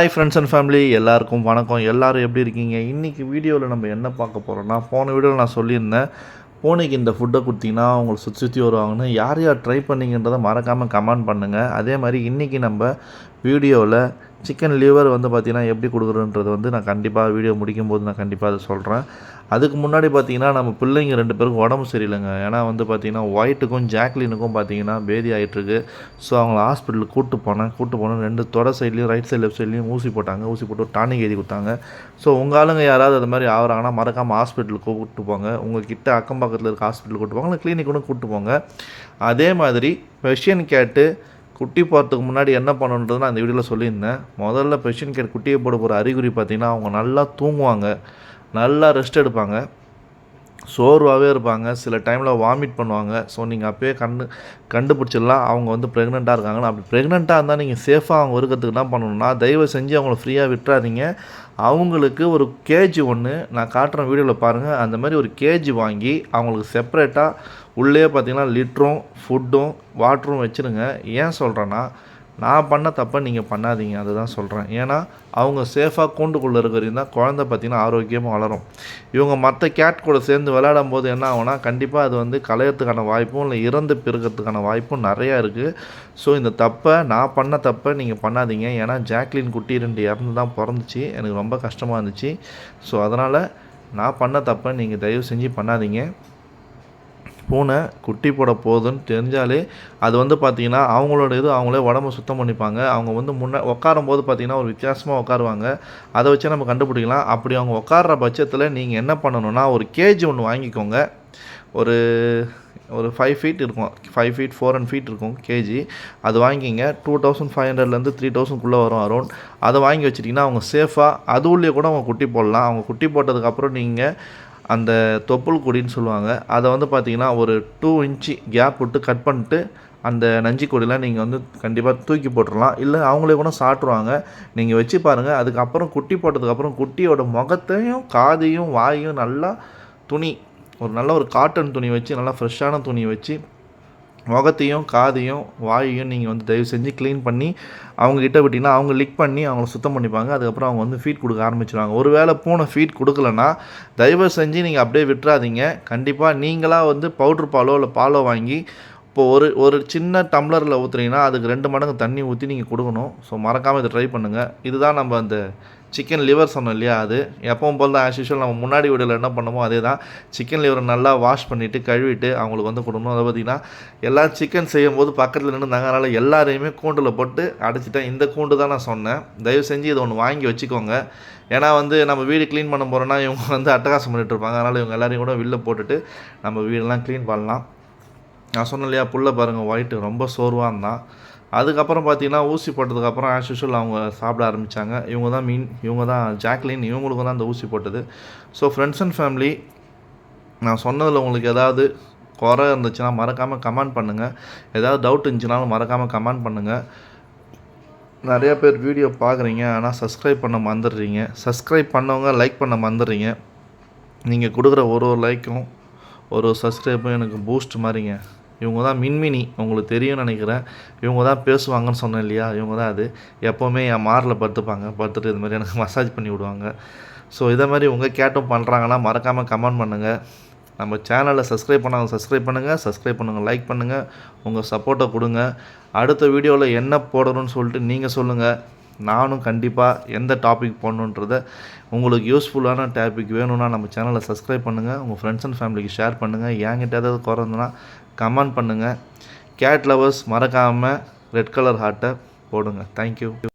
Hi friends and family எல்லாருக்கும் வணக்கம். எல்லாரும் எப்படி இருக்கீங்க? இன்றைக்கி வீடியோவில் நம்ம என்ன பார்க்க போகிறோம்னா போன வீடியோவில் நான் சொல்லியிருந்தேன் பூனைக்கு இந்த ஃபுட்டை கொடுத்தீங்கன்னா அவங்களை சுற்றி சுற்றி வருவாங்கன்னு. யார் யார் ட்ரை பண்ணிங்கன்றதை மறக்காமல் கமெண்ட் பண்ணுங்கள் அதே மாதிரி இன்றைக்கி நம்ம வீடியோவில் சிக்கன் லிவர் வந்து பார்த்திங்கன்னா எப்படி கொடுக்குறோன்றது வந்து நான் கண்டிப்பாக வீடியோ முடிக்கும் போது நான் கண்டிப்பாக அதை சொல்கிறேன் அதுக்கு முன்னாடி பார்த்தீங்கன்னா நம்ம பிள்ளைங்க ரெண்டு பேருக்கும் உடம்பு சரியில்லைங்க. ஏன்னா வந்து பார்த்தீங்கன்னா ஒயிட்டுக்கும் ஜாக்லினுக்கும் பார்த்தீங்கன்னா பேதி ஆகிட்டுருக்கு ஸோ அவங்கள ஹாஸ்பிட்டலுக்கு கூட்டு போனேன். கூட்டு போனேன் ரெண்டு தொட சைட்லேயும் ரைட் சைடு லெஃப்ட் சைட்லேயும் ஊசி போட்டாங்க. ஊசி போட்டு டானிக் எழுதி கொடுத்தாங்க. ஸோ உங்கள் ஆளுங்க யாராவது அது மாதிரி ஆகிறாங்கன்னா மறக்காமல் ஹாஸ்பிட்டலுக்கு கூப்பிட்டு போங்க. உங்கள் கிட்ட அக்கம் பக்கத்தில் இருக்க ஹாஸ்பிட்டலுக்கு கூட்டு போங்க. இல்லை கிளினிக் கூட கூப்பிட்டு போங்க. அதே மாதிரி பெஷியன் கேட்டு குட்டி போகிறதுக்கு முன்னாடி என்ன பண்ணணுன்றது நான் இந்த வீடியோவில் சொல்லியிருந்தேன். முதல்ல பெஷியன் கேட் குட்டியை போட போகிற அறிகுறி பார்த்திங்கன்னா அவங்க நல்லா தூங்குவாங்க. நல்லா ரெஸ்ட் எடுப்பாங்க. சோர்வாகவே இருப்பாங்க. சில டைமில் வாமிட் பண்ணுவாங்க. ஸோ நீங்கள் அப்போயே கண்டு கண்டுபிடிச்சிடலாம். அவங்க வந்து ப்ரெக்னெண்ட்டாக இருக்காங்கன்னு. அப்படி ப்ரெக்னெண்ட்டாக இருந்தால் நீங்கள் சேஃபாக அவங்க இருக்கிறதுக்கு என்ன பண்ணணும்னா தயவு செஞ்சு அவங்கள ஃப்ரீயாக விட்டுறாதீங்க. அவங்களுக்கு ஒரு கேஜி ஒன்று நான் காட்டுற வீடியோவில் பாருங்கள் அந்த மாதிரி ஒரு கேஜி வாங்கி அவங்களுக்கு செப்பரேட்டாக உள்ளே பார்த்தீங்கன்னா லிட்டரும் ஃபுட்டும் வாட்டரும் வச்சுருங்க. ஏன் சொல்கிறேன்னா நான் பண்ண தப்பை நீங்கள் பண்ணாதீங்க அதுதான் சொல்கிறேன் ஏன்னா அவங்க சேஃபாக கூண்டுக்குள்ளே இருக்கிறீங்கன்னா குழந்தை பார்த்திங்கன்னா ஆரோக்கியமாக வளரும். இவங்க மற்ற கேட் கூட சேர்ந்து விளையாடும் போது என்ன ஆகும்னா கண்டிப்பாக அது வந்து களையறதுக்கான வாய்ப்பும் இல்லை இறந்து பிறக்கிறதுக்கான வாய்ப்பும் நிறையா இருக்குது ஸோ இந்த தப்பை நான் பண்ண தப்பை நீங்கள் பண்ணாதீங்க. ஏன்னா ஜாக்லின் குட்டி ரெண்டு இறந்து தான் பிறந்துச்சு. எனக்கு ரொம்ப கஷ்டமாக இருந்துச்சு. ஸோ அதனால் நான் பண்ண தப்பை நீங்கள் தயவு செஞ்சு பண்ணாதீங்க. பூனை குட்டி போட போகுதுன்னு தெரிஞ்சாலே அது வந்து பார்த்திங்கன்னா அவங்களோட இது அவங்களே உடம்பு சுத்தம் பண்ணிப்பாங்க. அவங்க வந்து முன்னே உட்காரும் போது பார்த்திங்கன்னா ஒரு வித்தியாசமாக உட்காருவாங்க. அதை வச்சு நம்ம கண்டுபிடிக்கலாம். அப்படி அவங்க உட்கார்ற பட்சத்தில் நீங்கள் என்ன பண்ணணும்னா ஒரு கேஜி ஒன்று வாங்கிக்கோங்க. ஒரு ஒரு ஃபைவ் ஃபீட் இருக்கும். Five feet four and feet இருக்கும் கேஜி. அது வாங்கிங்க. டூ தௌசண்ட் ஃபைவ் ஹண்ட்ரட்லேருந்து த்ரீ தௌசண்ட்குள்ளே வரும் அரௌண்ட் அதை வாங்கி வச்சிட்டிங்கன்னா அவங்க சேஃபாக அது உள்ளே கூட அவங்க குட்டி போடலாம். அவங்க குட்டி போட்டதுக்கப்புறம் நீங்கள் அந்த தொப்புள் கொடின்னு சொல்லுவாங்க. அதை வந்து பார்த்திங்கன்னா ஒரு டூ இன்ச்சு கேப் விட்டு கட் பண்ணிட்டு அந்த நஞ்சி கொடிலாம் நீங்கள் வந்து கண்டிப்பாக தூக்கி போட்டுடலாம் இல்லை அவங்களே கூட சாப்பிட்ருவாங்க நீங்கள் வச்சு பாருங்கள் அதுக்கப்புறம் குட்டி போட்டதுக்கப்புறம் குட்டியோட முகத்தையும் காதையும் வாயையும் நல்லா துணி ஒரு நல்ல ஒரு காட்டன் துணி வச்சு நல்லா ஃப்ரெஷ்ஷான துணி வச்சு முகத்தையும் காதையும் வாயையும் நீங்கள் வந்து தயவு செஞ்சு க்ளீன் பண்ணி அவங்கக்கிட்ட விட்டிங்கன்னா அவங்க லிக் பண்ணி அவங்கள சுத்தம் பண்ணிப்பாங்க. அதுக்கப்புறம் அவங்க வந்து ஃபீட் கொடுக்க ஆரம்பிச்சிடுவாங்க ஒரு வேளை பூனை ஃபீட் கொடுக்கலன்னா தயவு செஞ்சு நீங்கள் அப்படியே விட்டுறாதீங்க. கண்டிப்பாக நீங்களாக வந்து பவுட்ரு பாலோ இல்லை பாலோ வாங்கி இப்போ ஒரு ஒரு சின்ன டம்ளரில் ஊற்றுறீங்கன்னா அதுக்கு ரெண்டு மடங்கு தண்ணி ஊற்றி நீங்கள் கொடுக்கணும். ஸோ மறக்காமல் இதை ட்ரை பண்ணுங்கள் இதுதான் நம்ம அந்த சிக்கன் லிவர் சொன்னோம் இல்லையா அது? எப்பவும் போல் தான் ஆஸ் யூஷுவல் நம்ம முன்னாடி வீடியோவில் என்ன பண்ணமோ அதே தான் சிக்கன் லிவரை நல்லா வாஷ் பண்ணிவிட்டு கழுவிட்டு அவங்களுக்கு வந்து கொடுக்கணும். அதை பார்த்திங்கன்னா எல்லாம் சிக்கன் செய்யும் போது பக்கத்தில் நின்றுந்தாங்க அதனால் எல்லாரையுமே கூண்டில் போட்டு அடைச்சிட்டேன். இந்த கூண்டு தான் நான் சொன்னேன். தயவு செஞ்சு இதை ஒன்று வாங்கி வச்சுக்கோங்க. ஏன்னா வந்து நம்ம வீடு க்ளீன் பண்ண போகிறோன்னா இவங்க வந்து அட்டகாசம் பண்ணிட்டு இருப்பாங்க. அதனால் இவங்க எல்லாரையும் கூட வெளில போட்டுட்டு நம்ம வீடெல்லாம் க்ளீன் பண்ணலாம். நான் சொன்னேன் இல்லையா புள்ள பாருங்கள் ஒயிட்டு ரொம்ப சோர்வாக இருந்தான். அதுக்கப்புறம் பார்த்தீங்கன்னா ஊசி போட்டதுக்கப்புறம் ஆஸ் யூஷுவல் அவங்க சாப்பிட ஆரம்பித்தாங்க இவங்க தான் மீன் இவங்க தான் ஜாக்லின் இவங்களுக்கு தான் அந்த ஊசி போட்டது. ஸோ ஃப்ரெண்ட்ஸ் அண்ட் ஃபேமிலி நான் சொன்னதில் உங்களுக்கு ஏதாவது குறை இருந்துச்சுன்னா மறக்காமல் கமெண்ட் பண்ணுங்கள் ஏதாவது டவுட் இருந்துச்சுனாலும் மறக்காமல் கமெண்ட் பண்ணுங்கள் நிறையா பேர் வீடியோ பார்க்குறீங்க ஆனால் சப்ஸ்கிரைப் பண்ண மறந்துடுறீங்க. சப்ஸ்கிரைப் பண்ணவங்க லைக் பண்ண மறந்துடுறீங்க. நீங்கள் கொடுக்குற ஒரு ஒரு லைக்கும் ஒரு சப்ஸ்கிரைப்பும் எனக்கு பூஸ்ட் மாதிரிங்க இவங்க தான் மின்மினி உங்களுக்கு தெரியும்னு நினைக்கிறேன். இவங்க தான் பேசுவாங்கன்னு சொன்னேன் இல்லையா? இவங்க தான் அது. எப்போவுமே என் மாரில் படுத்துப்பாங்க. படுத்துட்டு இது மாதிரி எனக்கு மசாஜ் பண்ணி விடுவாங்க. ஸோ இதை மாதிரி உங்கள் கேட்டும் பண்ணுறாங்கன்னா மறக்காமல் கமெண்ட் பண்ணுங்கள் நம்ம சேனலை சப்ஸ்கிரைப் பண்ணாங்க சப்ஸ்கிரைப் பண்ணுங்கள் சப்ஸ்கிரைப் பண்ணுங்கள் லைக் பண்ணுங்கள் உங்கள் சப்போர்ட்டை கொடுங்க. அடுத்த வீடியோவில் என்ன போடணும்னு சொல்லிட்டு நீங்கள் சொல்லுங்கள் நானும் கண்டிப்பாக எந்த டாபிக் போடணுன்றத உங்களுக்கு யூஸ்ஃபுல்லான டாபிக் வேணும்னா நம்ம சேனலை சப்ஸ்கிரைப் பண்ணுங்கள் உங்கள் ஃப்ரெண்ட்ஸ் அண்ட் ஃபேமிலிக்கு ஷேர் பண்ணுங்கள் என்கிட்ட ஏதாவது குறந்துன்னா கமெண்ட் பண்ணுங்கள் கேட் லவர்ஸ் மறக்காமல் ரெட் கலர் ஹார்ட்டை போடுங்க. Thank you